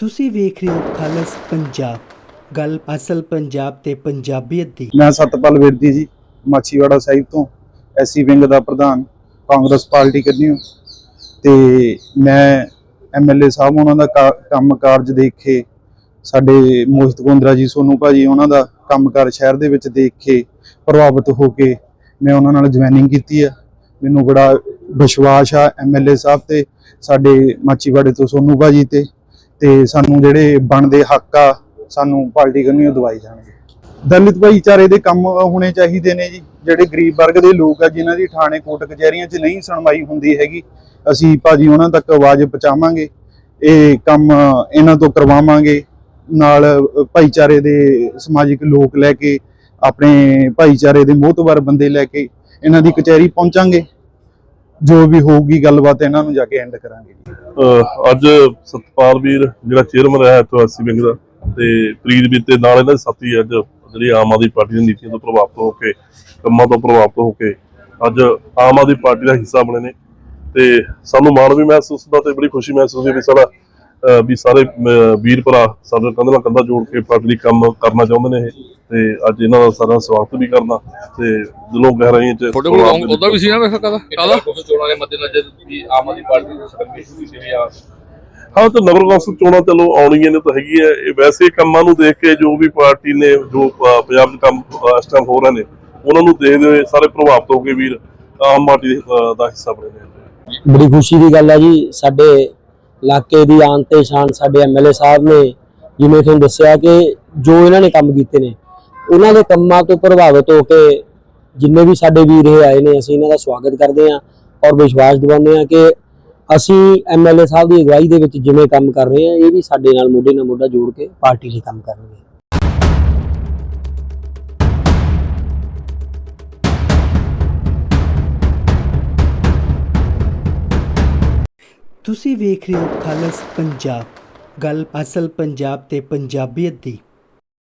ਤੁਸੀਂ ਵੇਖ ਰਹੇ ਹੋ ਖਾਲਸ ਪੰਜਾਬ। ਗੱਲ ਅਸਲ ਪੰਜਾਬ ਤੇ ਪੰਜਾਬੀਅਤ ਦੀ। ਮੈਂ ਸਤਪਾਲ ਵਿਰਦੀ ਜੀ, ਮਾਛੀਵਾੜਾ ਸਾਹਿਬ ਤੋਂ, ਐਸੀ ਵਿੰਗ ਦਾ ਪ੍ਰਧਾਨ, ਕਾਂਗਰਸ ਪਾਰਟੀ ਕਰਨੀ ਕੰਨਿਓ ਤੇ ਮੈਂ ਐਮਐਲਏ ਸਾਹਿਬ, ਉਹਨਾਂ ਦਾ ਕਾ- ਕੰਮ ਕਾਰਜ ਦੇਖ ਕੇ, ਸਾਡੇ ਮੋਹਿਤ ਗੁੰਦਰਾ ਜੀ, ਸੋਨੂ ਭਾਜੀ, ਉਹਨਾਂ ਦਾ ਕੰਮਕਾਰ ਸ਼ਹਿਰ ਦੇ ਵਿੱਚ ਦੇਖ ਕੇ ਪ੍ਰਭਾਵਿਤ ਹੋ ਕੇ ਮੈਂ ਉਹਨਾਂ ਨਾਲ ਜੁਆਇਨਿੰਗ ਕੀਤੀ ਆ। ਮੈਨੂੰ ਬੜਾ ਵਿਸ਼ਵਾਸ ਆ ਐਮਐਲਏ ਸਾਹਿਬ ਤੇ, ਸਾਡੇ ਮਾਛੀਵਾੜੇ ਤੋਂ ਸੋਨੂ ਭਾਜੀ ਤੇ। ਤੇ ਸਾਨੂੰ ਜਿਹੜੇ ਬਣਦੇ ਹੱਕ ਆ, ਸਾਨੂੰ ਪਾਰਟੀ ਕੰਨਿਓ ਦਵਾਈ ਜਾਣਗੇ। ਦਲਿਤ ਭਾਈਚਾਰੇ ਦੇ ਕੰਮ ਹੋਣੇ ਚਾਹੀਦੇ ਨੇ ਜੀ। ਜਿਹੜੇ ਗਰੀਬ ਵਰਗ ਦੇ ਲੋਕ ਆ, ਜਿਨ੍ਹਾਂ ਦੀ ਥਾਣੇ ਕੋਟ ਕਚਹਿਰੀਆਂ 'ਚ ਨਹੀਂ ਸੁਣਵਾਈ ਹੁੰਦੀ ਹੈਗੀ, ਅਸੀਂ ਭਾਜੀ ਉਹਨਾਂ ਤੱਕ ਆਵਾਜ਼ ਪਹੁੰਚਾਵਾਂਗੇ। ਇਹ ਕੰਮ ਇਹਨਾਂ ਤੋਂ ਕਰਵਾਵਾਂਗੇ। ਨਾਲ ਭਾਈਚਾਰੇ ਦੇ ਸਮਾਜਿਕ ਲੋਕ ਲੈ ਕੇ, ਆਪਣੇ ਭਾਈਚਾਰੇ ਦੇ ਮੋਹਤਵਰ ਬੰਦੇ ਲੈ ਕੇ ਇਹਨਾਂ ਦੀ ਕਚਹਿਰੀ ਪਹੁੰਚਾਂਗੇ। ਜੋ ਵੀ ਹੋਊਗੀ ਗੱਲਬਾਤ ਇਹਨਾਂ ਨੂੰ ਜਾ ਕੇ ਐਂਡ ਕਰਾਂਗੇ ਅੱਜ ਸਤਪਾਲ ਵੀਰ, ਜਿਹੜਾ ਚੇਅਰਮੈਨ ਰਿਹਾ ਐਸਸੀ ਵਿੰਗ ਦਾ, ਤੇ ਪ੍ਰੀਤ ਵੀਰ ਤੇ ਨਾਲ ਇਹਨਾਂ ਦੇ ਸਾਥੀ ਅੱਜ, ਜਿਹੜੀ ਆਮ ਆਦਮੀ ਪਾਰਟੀ ਦੀਆਂ ਨੀਤੀਆਂ ਤੋਂ ਪ੍ਰਭਾਵਿਤ ਹੋ ਕੇ, ਕੰਮਾਂ ਤੋਂ ਪ੍ਰਭਾਵਿਤ ਹੋ ਕੇ ਅੱਜ ਆਮ ਆਦਮੀ ਪਾਰਟੀ ਦਾ ਹਿੱਸਾ ਬਣੇ ਨੇ। ਤੇ ਸਾਨੂੰ ਮਾਣ ਵੀ ਮਹਿਸੂਸ ਹੁੰਦਾ ਤੇ ਬੜੀ ਖੁਸ਼ੀ ਮਹਿਸੂਸ ਹੁੰਦੀ ਵੀ ਸਾਡਾ ਵੀ ਸਾਰੇ ਵੀਰ ਭਰਾ ਸਾਡੇ ਕੰਧ ਨਾਲ ਕੰਧਾ ਜੋੜ ਕੇ ਪਾਰਟੀ ਲਈ ਕੰਮ ਕਰਨਾ ਚਾਹੁੰਦੇ ਨੇ ਇਹ। ਤੇ ਅੱਜ ਇਹਨਾਂ ਦਾ ਸਾਰਾ ਸਵਾਗਤ ਵੀ ਕਰਨਾ ਤੇ ਦਿਲੋਂ ਗਹਿਰਾਈਆਂ ਚ ਤੁਹਾਡੇ ਕੋਲ ਉਹਦਾ ਵੀ ਸੀ ਨਾ ਵੇਖ ਕਾਦਾ ਚੋਣਾਂ ਦੇ ਮੱਦੇਨਜ਼ਰ ਵੀ ਆਮ ਆਦਮੀ ਪਾਰਟੀ ਦੀ ਸਰਕਾਰ ਦੀ ਸੀ ਆ। ਹਾਂ ਤਾਂ ਨਗਰ ਕੌਂਸਲ ਚੋਣਾਂ ਚਲੋ ਆਉਣੀਆਂ ਨੇ ਤਾਂ ਹੈਗੀ ਹੈ ਇਹ ਵੈਸੇ ਕੰਮਾਂ ਨੂੰ ਦੇਖ ਕੇ ਜੋ ਵੀ ਪਾਰਟੀ ਨੇ ਜੋ ਪੰਜਾਬ 'ਚ ਕੰਮ ਇਸ ਟਾਈਮ ਹੋ ਰਹੇ ਨੇ ਉਹਨਾਂ ਨੂੰ ਦੇਖਦੇ ਹੋਏ ਸਾਰੇ ਪ੍ਰਭਾਵਿਤ ਹੋ ਕੇ ਵੀਰ ਆਮ ਪਾਰਟੀ ਦਾ ਹਿੱਸਾ ਬਣੇ ਨੇ। ਬੜੀ ਖੁਸ਼ੀ ਦੀ ਗੱਲ ਹੈ ਜੀ ਸਾਡੇ ਇਲਾਕੇ ਦੀ ਆਨ ਤੇ ਸ਼ਾਨ ਸਾਡੇ ਐਮਐਲਏ ਸਾਹਿਬ ਨੇ ਜਿਵੇਂ ਤੁਹਾਨੂੰ ਦੱਸਿਆ ਕਿ ਜੋ ਇਹਨਾਂ ਨੇ ਕੰਮ ਕੀਤੇ ਨੇ ਉਹਨਾਂ ਦੇ ਕੰਮਾਂ ਤੋਂ ਪ੍ਰਭਾਵਿਤ ਹੋ ਕੇ ਜਿੰਨੇ ਵੀ ਸਾਡੇ ਵੀਰ ਇਹ ਆਏ ਨੇ, ਅਸੀਂ ਇਹਨਾਂ ਦਾ ਸਵਾਗਤ ਕਰਦੇ ਹਾਂ ਔਰ ਵਿਸ਼ਵਾਸ ਦਿਵਾਉਂਦੇ ਹਾਂ ਕਿ ਅਸੀਂ ਐਮਐਲਏ ਸਾਹਿਬ ਦੀ ਅਗਵਾਈ ਦੇ ਵਿੱਚ ਜਿਵੇਂ ਕੰਮ ਕਰ ਰਹੇ ਹਾਂ, ਇਹ ਵੀ ਸਾਡੇ ਨਾਲ ਮੋਢੇ ਨਾਲ ਮੋਢਾ ਜੋੜ ਕੇ ਪਾਰਟੀ ਲਈ ਕੰਮ ਕਰਨਗੇ। ਤੁਸੀਂ ਵੇਖ ਰਹੇ ਹੋ ਖਾਲਸ ਪੰਜਾਬ। ਗੱਲ ਅਸਲ ਪੰਜਾਬ ਤੇ ਪੰਜਾਬੀਅਤ ਦੀ।